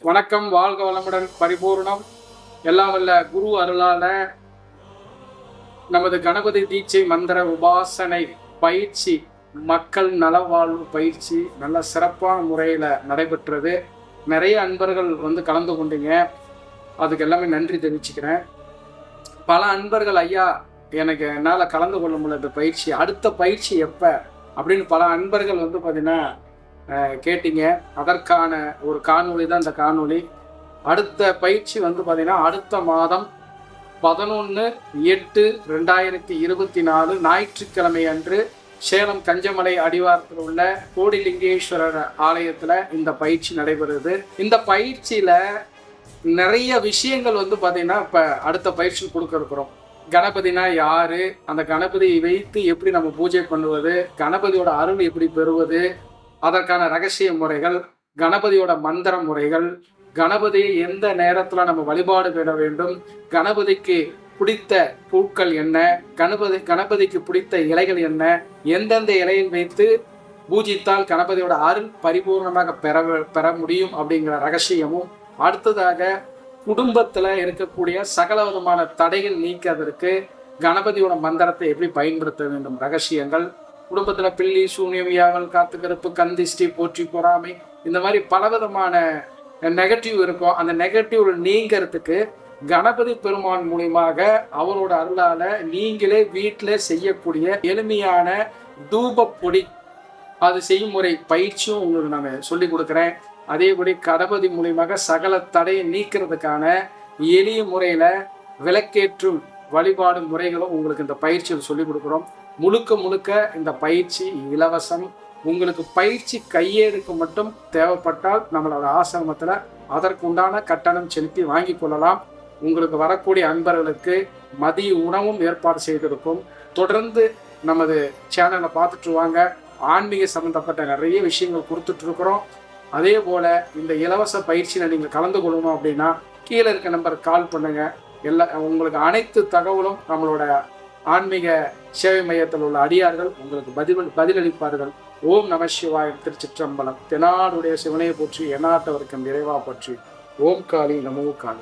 வணக்கம் வாழ்க வளமுடன் பரிபூர்ணம். எல்லாம் வல்ல குரு அருளால நமது கணபதி தீட்சை மந்திர உபாசனை பயிற்சி மக்கள் நலவாழ்வு பயிற்சி நல்ல சிறப்பான முறையில் நடைபெற்றது. நிறைய அன்பர்கள் வந்து கலந்து கொண்டீங்க. அதுக்கு எல்லாமே நன்றி தெரிவிச்சுக்கிறேன். பல அன்பர்கள் ஐயா எனக்கு என்னால் கலந்து கொள்ள முடியல இந்த பயிற்சி அடுத்த பயிற்சி எப்போ? அப்படின்னு பல அன்பர்கள் வந்து பார்த்தீங்கன்னா கேட்டீங்க. அதற்கான ஒரு காணொளி தான் இந்த காணொளி. அடுத்த பயிற்சி வந்து பார்த்தீங்கன்னா அடுத்த மாதம் பதினொன்று எட்டு ரெண்டாயிரத்தி இருபத்தி நாலு ஞாயிற்றுக்கிழமை அன்று சேலம் கஞ்சமலை அடிவாரத்தில் உள்ள கோடிலிங்கேஸ்வரர் ஆலயத்தில் இந்த பயிற்சி நடைபெறுது. இந்த பயிற்சியில் நிறைய விஷயங்கள் வந்து பார்த்தீங்கன்னா இப்போ அடுத்த பயிற்சி கொடுக்க கணபதினா யாரு? அந்த கணபதியை வைத்து எப்படி நம்ம பூஜை பண்ணுவது? கணபதியோட அருள் எப்படி பெறுவது? அதற்கான ரகசிய முறைகள் கணபதியோட மந்திர முறைகள் கணபதியை எந்த நேரத்தில் நம்ம வழிபாடு பெற வேண்டும் கணபதிக்கு பிடித்த பூக்கள் என்ன கணபதி கணபதிக்கு பிடித்த இலைகள் என்ன எந்தெந்த இலையில் வைத்து பூஜித்தால் கணபதியோட அருள் பரிபூர்ணமாக பெற பெற முடியும் அப்படிங்கிற ரகசியமும் அடுத்ததாக குடும்பத்தில் இருக்கக்கூடிய சகல விதமான தடைகள் நீக்கிறதுக்கு கணபதியோட மந்திரத்தை எப்படி பயன்படுத்த வேண்டும் ரகசியங்கள் குடும்பத்தில் பில்லி சூன்யம் யாவல் காத்துக்கருப்பு கந்திஷ்டி போற்றி பொறாமை இந்த மாதிரி பலவிதமான நெகட்டிவ் இருக்கும். அந்த நெகட்டிவ் நீங்கிறதுக்கு கணபதி பெருமான் மூலியமாக அவரோட அருளால நீங்களே வீட்டில் செய்யக்கூடிய எளிமையான தூப பொடி அது செய்முறை பயிற்சியும் உங்களுக்கு நான் சொல்லி கொடுக்குறேன். அதேபடி கணபதி மூலியமாக சகல தடையை நீக்கிறதுக்கான எளிய முறையில் விளக்கேற்றும் வழிபாடு முறைகளும் உங்களுக்கு இந்த பயிற்சியில் சொல்லி கொடுக்குறோம். முழுக்க முழுக்க இந்த பயிற்சி இலவசம். உங்களுக்கு பயிற்சி கையேடுக்கு மட்டும் தேவைப்பட்டால் நம்மளோட ஆசிரமத்தில் அதற்கு உண்டான கட்டணம் செலுத்தி வாங்கி கொள்ளலாம். உங்களுக்கு வரக்கூடிய அன்பர்களுக்கு மதிய உணவும் ஏற்பாடு செய்திருக்கும். தொடர்ந்து நமது சேனலை பார்த்துட்டு வாங்க. ஆன்மீக சம்மந்தப்பட்ட நிறைய விஷயங்கள் கொடுத்துட்டு இருக்கிறோம். அதே போல் இந்த இலவச பயிற்சியில் நீங்கள் கலந்து கொள்ளணும் அப்படின்னா கீழே இருக்க நம்பருக்கு கால் பண்ணுங்க. எல்லா உங்களுக்கு அனைத்து தகவலும் நம்மளோட ஆன்மீக சேவை மையத்தில் உள்ள அடியார்கள் உங்களுக்கு பதில் பதிலளிப்பார்கள். ஓம் நம சிவாயம் திருச்சிற்றம்பலம். தெனாடுடைய சிவனையை போற்றி எந்நாட்டவருக்கு நிறைவா பற்றி. ஓம் காளி நமோ காளி.